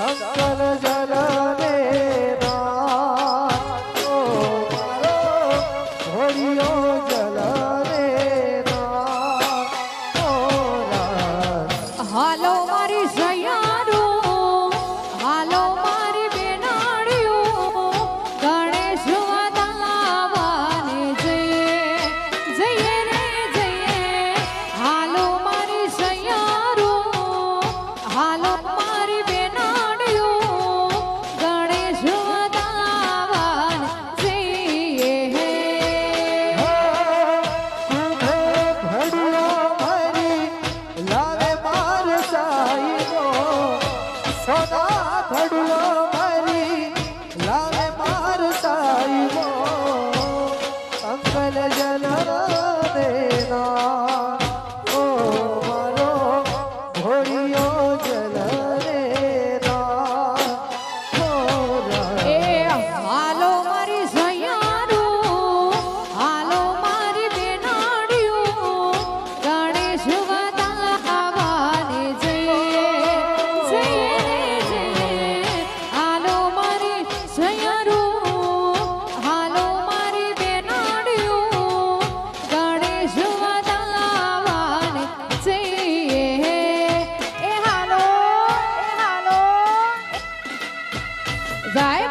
Shankar Todos.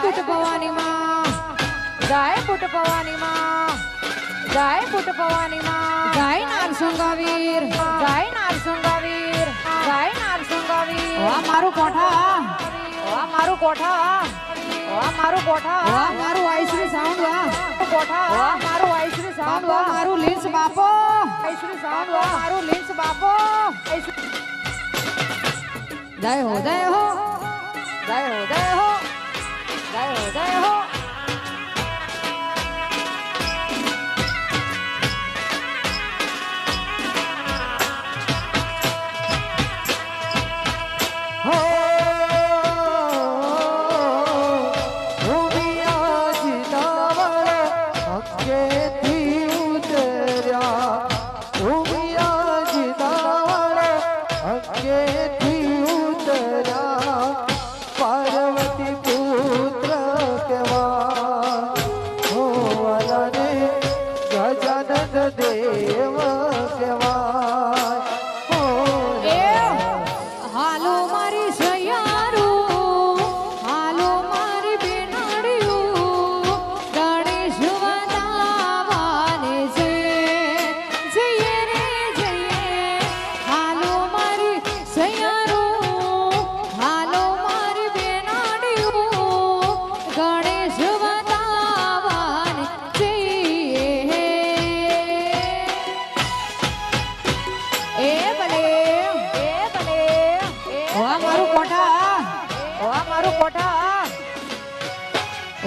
Put पवानी माँ। गाय put पवानी माँ। गाय put पवानी माँ। गाय नारसुंगा वीर गाय नारसुंगा वीर गाय नारसुंगा वीर वाह मारू कोठा। वाह मारू कोठा। वाह मारू कोठा। वाह मारू आइसरी साउंड वाह कोठा। वाह मारू आइसरी साउंड वाह मारू लिंस बापो। आइसरी साउंड वाह मारू लिंस बापो। जय हो जय हो। जय हो जय हो।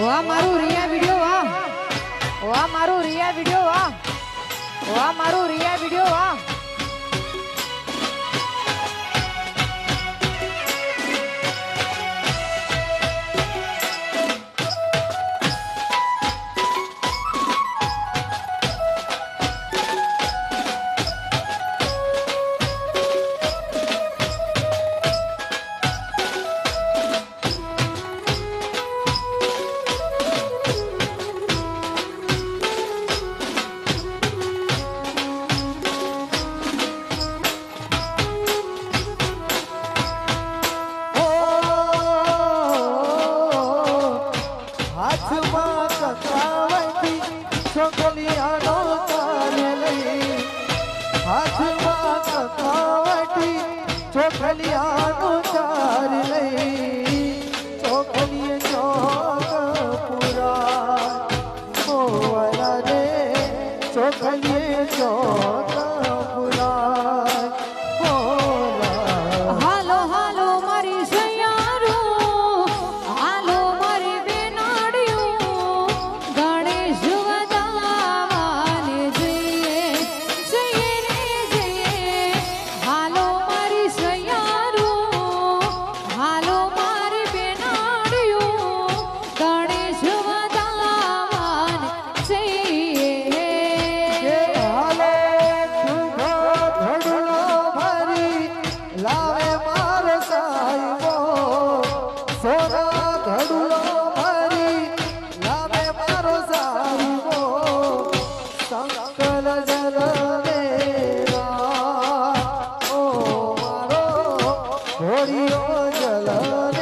ઓવા મારું રિયા વિડિયો વાહ. વાહ મારું રિયા વિડિયો વાહ. વાહ મારું રિયા વિડિયો વાહ. ચકલિયાનો તારેલી હાથમાં કથાવટી ચોકલિયાનો તારેલી ચોકલીએ ચોક હોરિયો જલને